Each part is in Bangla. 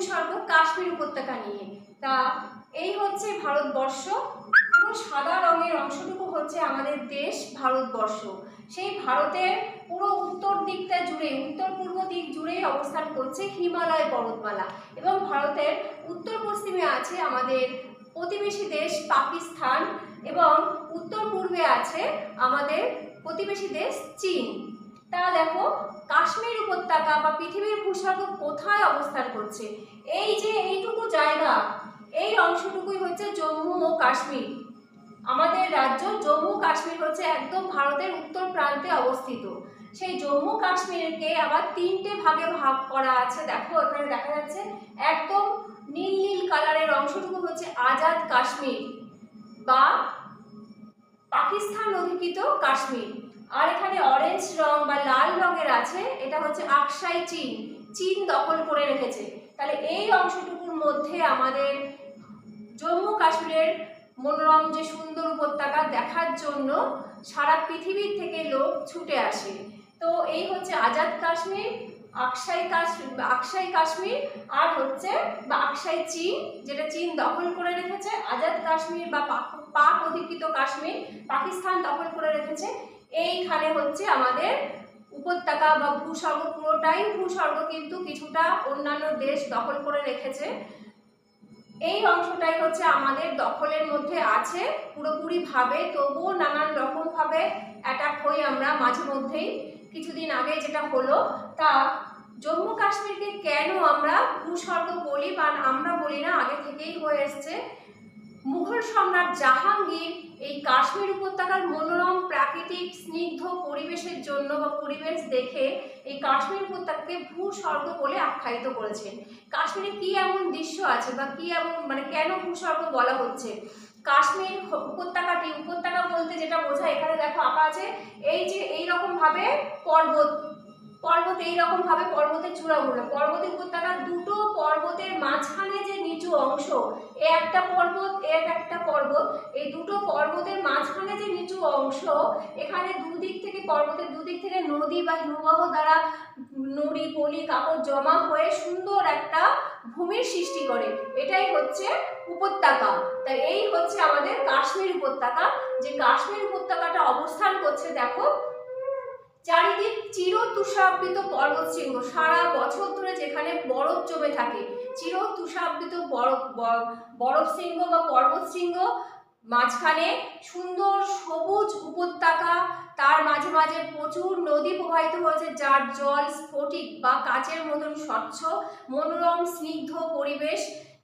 ভূস্বর্গ কাশ্মীর উপত্যকা নিয়ে। তা এই হচ্ছে ভারতবর্ষ। পুরো সাদা রঙের অংশটুকু হচ্ছে আমাদের দেশ ভারতবর্ষ। সেই ভারতের পুরো উত্তর দিকটা জুড়ে, উত্তর পূর্ব দিক জুড়েই অবস্থান করছে হিমালয় পর্বতমালা। এবং ভারতের উত্তর পশ্চিমে আছে আমাদের প্রতিবেশী দেশ পাকিস্তান এবং উত্তর পূর্বে আছে আমাদের প্রতিবেশী দেশ চীন। তা দেখো, কাশ্মীর উপত্যকা বা পৃথিবীর ভূস্বর্গ কোথায় অবস্থান করছে? এই যে এইটুকু জায়গা, এই অংশটুকুই হচ্ছে জম্মু ও কাশ্মীর। আমাদের রাজ্য জম্মু কাশ্মীর হচ্ছে একদম ভারতের উত্তর প্রান্তে অবস্থিত। সেই জম্মু কাশ্মীরকে আবার তিনটে ভাগে ভাগ করা আছে। দেখো, এখানে দেখা যাচ্ছে একদম নীল নীল কালারের অংশটুকু হচ্ছে আজাদ কাশ্মীর বা পাকিস্তান অধিকৃত কাশ্মীর। আর এখানে অরেঞ্জ রং বা লাল রঙের আছে, এটা হচ্ছে আকসাই চীন চীন দখল করে রেখেছে। তাহলে এই অংশটুকুর মধ্যে আমাদের জম্মু কাশ্মীরের মনোরম যে সুন্দর উপত্যকা দেখার জন্য সারা পৃথিবীর থেকে লোক ছুটে আসে। তো এই হচ্ছে আজাদ কাশ্মীর আকসাই কাশ্মীর আকসাই কাশ্মীর, আর হচ্ছে বা আকসাই চীন, যেটা চীন দখল করে রেখেছে, আজাদ কাশ্মীর বা পাক অধিকৃত কাশ্মীর, পাকিস্তান দখল করে রেখেছে। এইখানে হচ্ছে আমাদের উপত্যকা বা ভূস্বর্গ, পুরোটাই ভূস্বর্গ কিন্তু কিছুটা অন্যান্য দেশ দখল করে রেখেছে। এই অংশটাই হচ্ছে আমাদের দখলের মধ্যে আছে পুরোপুরিভাবে, তবুও নানান রকমভাবে অ্যাটাক হই আমরা মাঝে মধ্যেই। কিছুদিন আগে যেটা হলো, তা জম্মু কাশ্মীরকে কেন আমরা ভূস্বর্গ বলি বা আমরা বলি না আগে থেকেই হয়ে এসছে? মুঘল সম্রাট জাহাঙ্গীর এই কাশ্মীর উপত্যকার মনোরম, প্রাকৃতিক, স্নিগ্ধ পরিবেশের জন্য বা পরিবেশ দেখে এই কাশ্মীর উপত্যকাকে ভূস্বর্গ বলে আখ্যায়িত করেছেন। কাশ্মীরে কি এমন দৃশ্য আছে বা কি এমন মানে কেন ভূস্বর্গ বলা হচ্ছে? কাশ্মীর উপত্যকাটি, উপত্যকা বলতে যেটা বোঝায়, এখানে দেখো আঁকা আছে, এই যে এই রকম ভাবে পর্বত পর্বত এইরকম ভাবে পর্বতের চূড়াগুলো পর্বত উপত্যকা দুটো পর্বতের মাঝখানে যে নিচু অংশ, এ একটা পর্বত এক একটা পর্বত, এই দুটো পর্বতের মাঝখানে যে নিচু অংশ, এখানে দুদিক থেকে পর্বতের দুদিক থেকে নদী বা হিমবাহ দ্বারা নুড়ি, পলি, কাপড় জমা হয়ে সুন্দর একটা ভূমির সৃষ্টি করে। এটাই হচ্ছে উপত্যকা। তাই এই হচ্ছে আমাদের কাশ্মীর উপত্যকা। যে কাশ্মীর উপত্যকাটা অবস্থান করছে, দেখো, চারিদিক চির তুষারাবৃত পর্বত শৃঙ্গ সারা বছর ধরে যেখানে বরফ জমে থাকে চির তুষারাবৃত বরফ বরফ শৃঙ্গ বা পর্বত শৃঙ্গ মাঝখানে সুন্দর সবুজ উপত্যকা, তার মাঝে মাঝে প্রচুর নদী প্রবাহিত হয়েছে, যার জল স্ফটিক বা কাচের মতন স্বচ্ছ, মনোরম, স্নিগ্ধ পরিবেশ।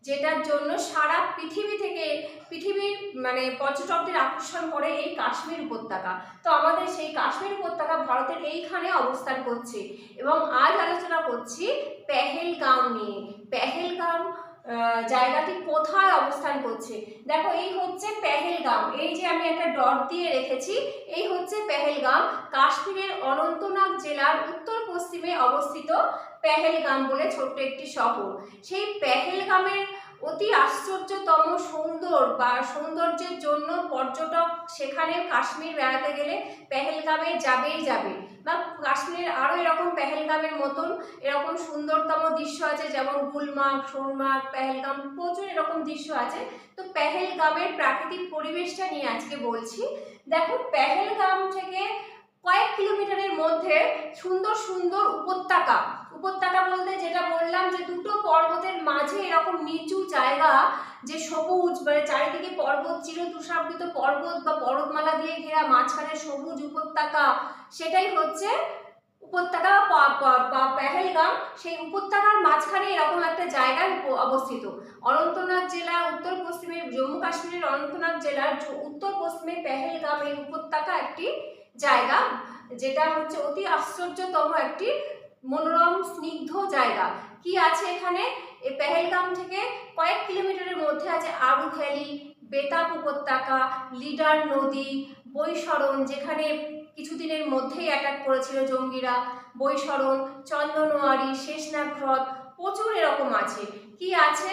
যেটার জন্য সারা পৃথিবী থেকে পৃথিবীর মানে পর্যটকদের আকর্ষণ করে এই কাশ্মীর উপত্যকা। তো আমাদের সেই কাশ্মীর উপত্যকা ভারতের এইখানে অবস্থান করছে এবং আজ আলোচনা করছি পেহেলগাম নিয়ে। পেহেলগাম আহ, জায়গাটি কোথায় অবস্থান করছে? দেখো এই হচ্ছে পেহেলগাম। এই যে আমি একটা ডট দিয়ে রেখেছি এই হচ্ছে পেহেলগাম কাশ্মীরের অনন্তনাগ জেলার উত্তর পশ্চিমে অবস্থিত পেহেলগাম বলে ছোট্ট একটি শহর। সেই পেহেলগামের অতি আশ্চর্যতম সুন্দর বা সৌন্দর্যের জন্য পর্যটক সেখানে কাশ্মীর বেড়াতে গেলে পেহেলগামে যাবেই যাবে। বা কাশ্মীরের আরও এরকম পেহেলগামের মতন এরকম সুন্দরতম দৃশ্য আছে, যেমন গুলমার্গ সোনমার্গ পেহেলগাম, প্রচুর এরকম দৃশ্য আছে। তো পেহেলগামের প্রাকৃতিক পরিবেশটা নিয়ে আজকে বলছি। দেখো, পেহেলগাম থেকে কয়েক কিলোমিটারের মধ্যে সুন্দর সুন্দর উপত্যকা। উপত্যকা বলতে যেটা বললাম যে দুটো পর্বতের মাঝে এরকম নিচু জায়গা যে সবুজ মানে চারিদিকে পর্বত চির তুষারাবৃত পর্বত বা পর্বতমালা দিয়ে ঘেরা মাঝখানে সবুজ উপত্যকা। সেটাই হচ্ছে উপত্যকা বা পেহেলগাম। সেই উপত্যকার মাঝখানে এরকম একটা জায়গায় অবস্থিত। অনন্তনাগ জেলা, উত্তর পশ্চিমে, জম্মু কাশ্মীরের অনন্তনাগ জেলার উত্তর পশ্চিমে পেহেলগাম এই উপত্যকা একটি জায়গা, যেটা হচ্ছে অতি আশ্চর্যতম একটি মনোরম, স্নিগ্ধ জায়গা। কি আছে এখানে? এই পেহেলগাম থেকে কয়েক কিলোমিটারের মধ্যে আছে আরু ভ্যালি বেতাব উপত্যকা, লিডার নদী, বৈশরণ, যেখানে কিছুদিনের মধ্যেই অ্যাটাক করেছিল জঙ্গিরা। বৈশরণ চন্দনোয়ারি শেষনাগ হ্রদ প্রচুর এরকম আছে। কি আছে?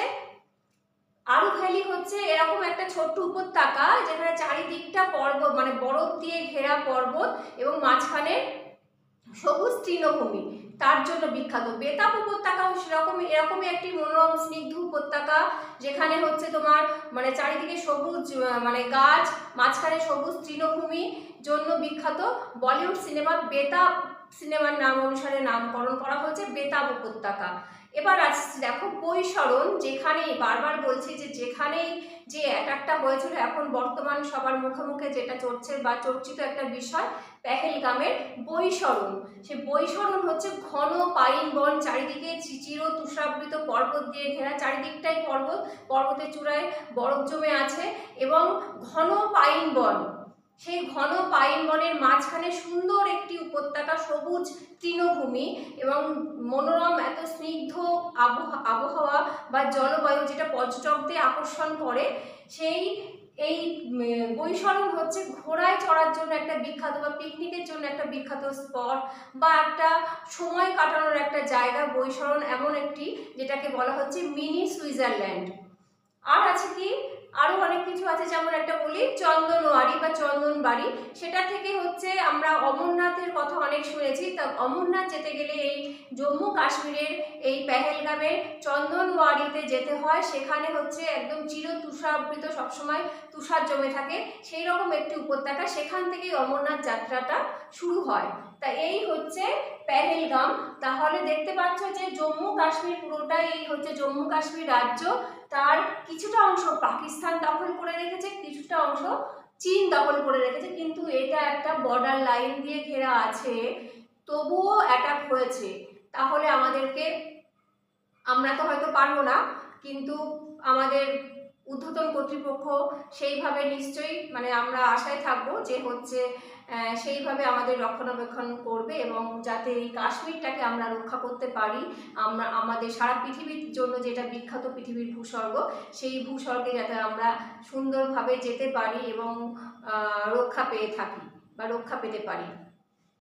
আরু ভ্যালি হচ্ছে এরকম একটা ছোট্ট উপত্যকা যেখানে চারিদিকটা পর্বত মানে বরফ দিয়ে ঘেরা পর্বত এবং মাঝখানে সবুজ তৃণভূমি। তার জন্য বিখ্যাত। বেতাব উপত্যকাও সেরকম, এরকমই একটি মনোরম স্নিগ্ধ উপত্যকা যেখানে হচ্ছে তোমার মানে চারিদিকে সবুজ মানে গাছ, মাঝখানে সবুজ তৃণভূমি জন্য বিখ্যাত। বলিউড সিনেমা বেতাব সিনেমার নাম অনুসারে নামকরণ করা হয়েছে বেতাব উপত্যকা। এবার আসছি দেখো বৈশরণ যেখানেই, বারবার বলছি যে যেখানেই যে অ্যাটাকটা হয়েছিল, এখন বর্তমান সবার মুখে মুখে যেটা চলছে বা চর্চিত একটা বিষয়, পেহেলগামের বৈশরণ সে বৈশরণ হচ্ছে ঘন পাইন বন, চারিদিকে চিচির তুষাবৃত পর্বত দিয়ে ঘেরা, চারিদিকটাই পর্বত, পর্বতের চূড়ায় বরফ জমে আছে এবং ঘন পাইন বন। সেই ঘন পাইন বনের মাঝখানে সুন্দর একটি উপত্যকা, সবুজ তৃণভূমি এবং মনোরম এত স্নিগ্ধ আবহ- আবহাওয়া বা জলবায়ু যেটা পর্যটকদের আকর্ষণ করে, সেই, এই বৈশরণ হচ্ছে ঘোড়ায় চড়ার জন্য একটা বিখ্যাত বা পিকনিকের জন্য একটা বিখ্যাত স্পট বা একটা সময় কাটানোর একটা জায়গা বৈশরণ এমন একটি যেটাকে বলা হচ্ছে মিনি সুইজারল্যান্ড। আর আছে কি? আরও অনেক কিছু আছে, যেমন একটা বলি, চন্দনওয়ারি বা চন্দনবাড়ি। সেটা থেকে হচ্ছে আমরা অমরনাথের কথা অনেক শুনেছি। তা অমরনাথ যেতে গেলে এই জম্মু কাশ্মীরের এই পেহেলগামের চন্দনওয়ারিতে যেতে হয়। সেখানে হচ্ছে একদম চির তুষারাবৃত সবসময় তুষার জমে থাকে। সেই রকম একটি উপত্যকা। সেখান থেকেই অমরনাথ যাত্রাটা শুরু হয়। তা এই হচ্ছে পেহেলগাম। তাহলে দেখতে পাচ্ছ যে জম্মু কাশ্মীর পুরোটাই এই হচ্ছে জম্মু কাশ্মীর রাজ্য। তার কিছুটা অংশ পাকিস্তান। দখল করে রেখেছে, কিছুটা অংশ চীন দখল করে রেখেছে, কিন্তু এটা একটা বর্ডার লাইন দিয়ে ঘেরা আছে। তবুও অ্যাটাক হয়েছে। তাহলে আমাদেরকে, আমরা তো হয়তো পারব না, কিন্তু আমাদের ঊর্ধ্বতন কর্তৃপক্ষ সেইভাবে নিশ্চয়ই মানে আমরা আশায় থাকব যে হচ্ছে সেইভাবে আমাদের রক্ষণাবেক্ষণ করবে এবং যাতে এই কাশ্মীরটাকে আমরা রক্ষা করতে পারি, আমরা, আমাদের সারা পৃথিবীর জন্য যেটা বিখ্যাত পৃথিবীর ভূস্বর্গ, সেই ভূস্বর্গে যাতে আমরা সুন্দরভাবে যেতে পারি এবং রক্ষা পেয়ে থাকি বা রক্ষা পেতে পারি।